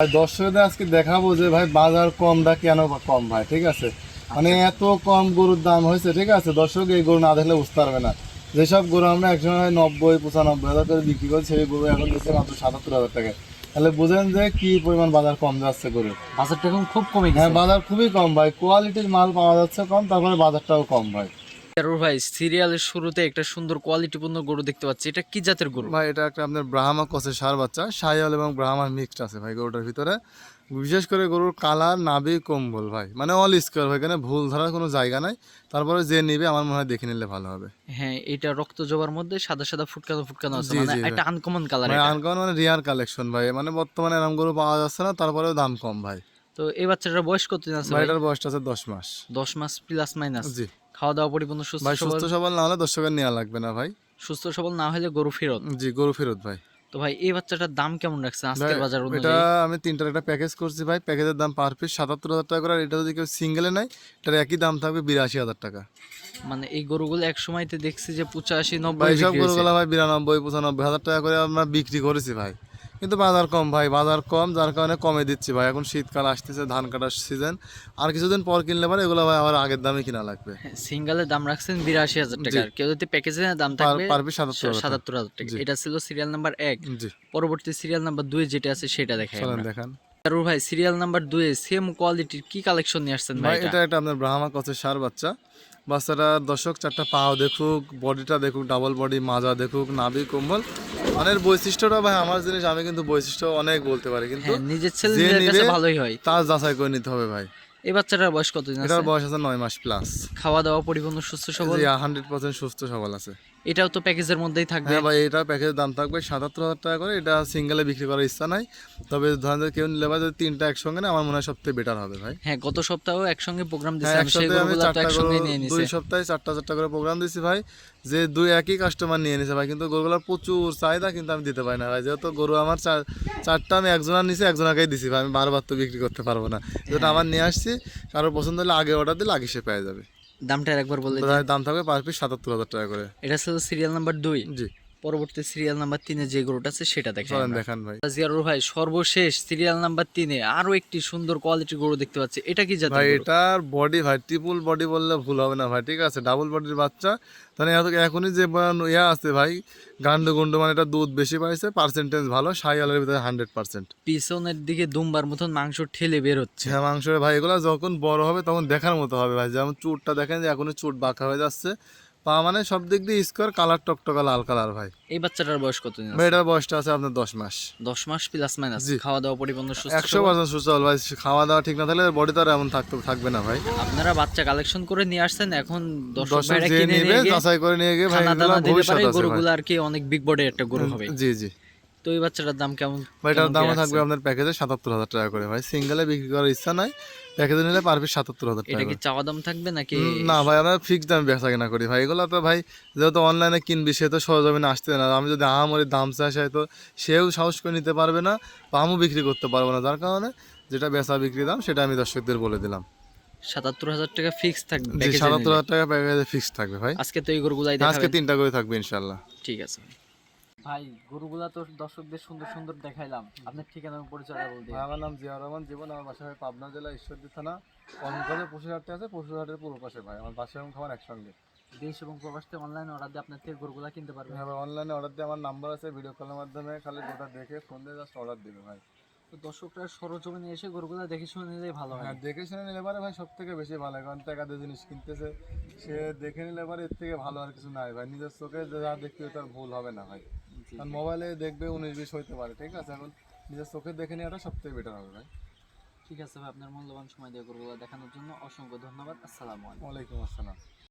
ভাই দর্শকদের আজকে দেখাবো যে ভাই বাজার কমটা কেন বা কম ভাই ঠিক আছে? মানে এত কম গরুর দাম হয়েছে ঠিক আছে? দর্শক এই গরু না দেখলে বুঝতে পারবে না। যেসব গরু আমরা একসময় নব্বই পঁচানব্বই হাজার করে বিক্রি করি সেই গরু এখন দিচ্ছে মাত্র সাতাত্তর হাজার টাকা। তাহলে বুঝেন যে কি পরিমাণ বাজার কম যাচ্ছে গরু বাজারটা এখন খুব কমে হ্যাঁ বাজার খুবই কম ভাই কোয়ালিটির মাল পাওয়া যাচ্ছে কম তারপরে বাজারটাও কম ভাই। তেরোর ভাই সিরিয়ালের শুরুতে একটা সুন্দর কোয়ালিটিপূর্ণ গরু দেখতে পাচ্ছি। এটা কি জাতের গরু? ভাই এটা একটা আপনার ব্রাহ্মা কষে সার বাচ্চা। সাইয়াল এবং ব্রাহ্মার মিক্সড আছে ভাই গরুটার ভিতরে। বিশেষ করে গরুর কালার নাবি কম্বল ভাই। মানে অল স্কোয়ার ভাই এখানে ভুল ধরার কোনো জায়গা নাই। তারপরে যে নিবে আমার মনে হয় দেখে নিলে ভালো হবে। হ্যাঁ এটা রক্ত জবার মধ্যে সাদা সাদা ফুটকানো ফুটকানো আছে। মানে জি, একটা আনকমন কালার মানে আনকমন মানে রিয়ার কালেকশন ভাই। মানে বর্তমানে এরকম গরু পাওয়া যাচ্ছে না তারপরেও দাম কম ভাই। তো এই বাচ্চাটার বয়স কতদিন আছে ভাই? ভাই এটার বয়সটা আছে দশ মাস। দশ মাস প্লাস মাইনাস জি। খাওয়া দাওয়া পরিপূর্ণ সুস্থ ভাই সুস্থ সবল না হলে দর্শকের নেওয়া লাগবে না ভাই। সুস্থ সবল না হলে গরু ফেরত? জি গরু ফেরত ভাই। তো ভাই এই বাচ্চাটার দাম কেমন রাখছে আজকের বাজার এটা আমি তিনটার একটা প্যাকেজ করছি ভাই। প্যাকেজের দাম পার পিস সাতাত্তর হাজার টাকা করে আর এটা যদি কেউ সিঙ্গেলে নেয় এটার একই দাম থাকবে বিরাশি হাজার টাকা। মানে এই গরুগুলো এক সময়তে দেখছি যে পঁচাশি ভাই নব্বই সব গরুগুলো ভাই বিরানব্বই পঁচানব্বই হাজার টাকা করে আমরা বিক্রি করেছি ভাই। কিন্তু বাজার কম ভাই বাজার কম যার কারণে কমে দিচ্ছি ভাই। এখন শীতকাল আসতেছে ধান কাটার সিজন আর কিছুদিন পর কিনলে পরে এগুলো ভাই আবার আগের দামে কিনা লাগবে। হ্যাঁ, সিঙ্গেলের দাম রাখছেন বিরাশি হাজার টাকা। কেউ যদি প্যাকেজের দাম থাকবে পার পিস সাতাত্তর হাজার টাকা। এটা ছিল সিরিয়াল নাম্বার এক। পরবর্তী সিরিয়াল নাম্বার দুই যেটা আছে সেটা দেখাই আমরা। দেখান। তারুর ভাই সিরিয়াল নাম্বার দুই সেম কোয়ালিটির কি কালেকশন নিয়ে আসছেন ভাই এটা? এটা একটা আপনার ব্রাহ্মা কচের সার বাচ্চা। বাচ্চাটা দর্শক চারটা পাও দেখুক বডিটা দেখুক ডাবল বডি মাজা দেখুক নাভি কম্বল মানে বৈশিষ্ট্যটা ভাই আমার জিনিস আমি কিন্তু বৈশিষ্ট্য অনেক বলতে পারি কিন্তু হ্যাঁ নিজের ছেলেদের কাছে ভালোই হয়। তার যাচাই করে নিতে হবে ভাই। এই বাচ্চাটার বয়স কতদিন আছে? এটার বয়স আছে নয় মাস প্লাস খাওয়া দাওয়া পরিপূর্ণ সুস্থ সবল? জি হান্ড্রেড পার্সেন্ট সুস্থ সবল আছে। এটাও তো প্যাকেজের মধ্যেই থাকবে। হ্যাঁ ভাই এটা প্যাকেজের দাম থাকবে। সাতাত্তর হাজার টাকা করে। এটা সিঙ্গেলে বিক্রি করার ইচ্ছা নাই। তবে ধরেন কেউ নিলে ভাই যদি তিনটা একসঙ্গে না আমার মনে হয় সবথেকে বেটার হবে ভাই। হ্যাঁ গত সপ্তাহেও একসঙ্গে প্রোগ্রাম হ্যাঁ সেই আমি গরুগুলো তো চারটা একসঙ্গে নিয়ে দুই সপ্তাহে চারটা চারটা করে প্রোগ্রাম দিছি ভাই। যে দুই একই কাস্টমার নিয়ে নিছে ভাই। কিন্তু গরুগুলোর প্রচুর চাহিদা কিন্তু আমি দিতে পারি না ভাই। যেহেতু গরু আমার চার চারটা আমি একজনের নিচে একজনকেই দিছি ভাই। আমি বারবার তো বিক্রি করতে পারব না। যেটা আমার নিয়ে আসছি কারও পছন্দ হলে আগে অর্ডার দিলে আগে সে পেয়ে যাবে। দামটা একবার বলে দাম থাকবে পার পিস সাতাত্তর হাজার টাকা করে। এটা ছিল সিরিয়াল নাম্বার দুই। জি। পরবর্তী সিরিয়াল নাম্বার তিনে যে গরুটা আছে সেটা দেখেন দেখান ভাই। জিয়ারুর ভাই সর্বশেষ সিরিয়াল নাম্বার তিনে আরও একটি সুন্দর কোয়ালিটির গরু দেখতে পাচ্ছি। এটা কি জাতের ভাই এটার বডি ভাই ট্রিপল বডি বললে ভুল হবে না ভাই ঠিক আছে? ডাবল বডির বাচ্চা। তাহলে এত এখনই যে ইয়া আছে ভাই গান্ডু গুন্ডু মানে এটা দুধ বেশি পাইছে পার্সেন্টেজ ভালো সাইয়ালের ভিতরে হান্ড্রেড পার্সেন্ট পিছনের দিকে দুমবার মতন মাংস ঠেলে বের হচ্ছে। হ্যাঁ মাংসের ভাই এগুলো যখন বড় হবে তখন দেখার মতো হবে ভাই। যেমন চুটটা দেখেন যে এখনই চুট বাঁকা হয়ে যাচ্ছে। পা মানে সব দিক দিয়ে স্কোয়ার কালার টকটকা লাল কালার ভাই এই বাচ্চাটার বয়স ভাই আছে? বয়সটা আছে আপনার দশ মাস দশ মাস প্লাস মাইনাস। খাওয়া দাওয়া পরিপূর্ণ সুস্থ একশো। পার্সেন্ট সুস্থ ভাই খাওয়া দাওয়া ঠিক না থাকলে বডি তো আর এমন থাকতে থাকবে না ভাই আপনারা বাচ্চা কালেকশন করে নিয়ে আসছেন এখন দশ ভাইরা কিনে নিয়ে যাচাই করে নিয়ে গিয়ে ভবিষ্যৎ আছে ভাই। গরুগুলো আর কি অনেক বিগ বডি একটা গরু হবে জি জি তো এই বাচ্চাটার দাম কেমন? এটার রাখছেন? থাকবে আপনার প্যাকেজে সাতাত্তর হাজার টাকা করে। ভাই সিঙ্গেলে বিক্রি করার ইচ্ছা নাই প্যাকেজে নিলে পার পিস সাতাত্তর হাজার টাকা এটা কি চাওয়া দাম থাকবে নাকি না ভাই আমরা ফিক্স দাম বেচা কেনা করি। ভাই এগুলো তো ভাই যেহেতু অনলাইনে কিনবি সে তো সরজমিনে আসতে না। আমি যদি আহামরি দাম চাই সে তো সেও সাহস করে নিতে পারবে না বা আমিও বিক্রি করতে পারব না। যার কারণে যেটা বেচা বিক্রি দাম সেটা আমি দর্শকদের বলে দিলাম। সাতাত্তর হাজার টাকা ফিক্স থাকবে সাতাত্তর হাজার টাকা প্যাকেজে ফিক্স থাকবে ভাই। আজকে তো এই আজকে তিনটা করে থাকবে ইনশাল্লাহ ঠিক আছে। ভাই গরুগুলা তো দর্শকদের সুন্দর সুন্দর দেখাইলাম। আপনার ঠিকানা এবং পরিচয়টা বলতে আমার নাম জিয়া রহমান জীবন আমার বাসা হয় পাবনা জেলা ঈশ্বরদী থানা। কর্মকালে পশুহাটে আছে পশুহাটের পূর্ব পাশে ভাই। আমার বাসা এবং খাবার একসঙ্গে। দেশ এবং প্রবাসতে অনলাইন অর্ডার দিয়ে আপনার থেকে গরুগুলা কিনতে পারবেন। হ্যাঁ ভাই অনলাইনে অর্ডার দিয়ে আমার নাম্বার আছে ভিডিও কলের মাধ্যমে। খালি গোটা দেখে ফোন দিয়ে জাস্ট অর্ডার দিবে ভাই। তো দর্শকরা সরজমিনে এসে গরুগুলা দেখে শুনে নিলেই ভালো হয়। হ্যাঁ দেখে শুনে নিলে পারে ভাই সব থেকে বেশি ভালো হয়। কারণ টাকা দিয়ে জিনিস কিনতেছে সে দেখে নিলে পারে এর থেকে ভালো আর কিছু নাই ভাই। নিজের চোখে যা দেখবে তার ভুল হবে না ভাই। কারণ মোবাইলে দেখবে উনিশ বিশ হইতে পারে ঠিক আছে? এখন নিজের চোখে দেখে নেওয়াটা সবথেকে বেটার হবে ভাই। ঠিক আছে ভাই আপনার মূল্যবান সময় দিয়ে করব দেখানোর জন্য। অসংখ্য ধন্যবাদ। আসসালামু আলাইকুম। আসসালাম।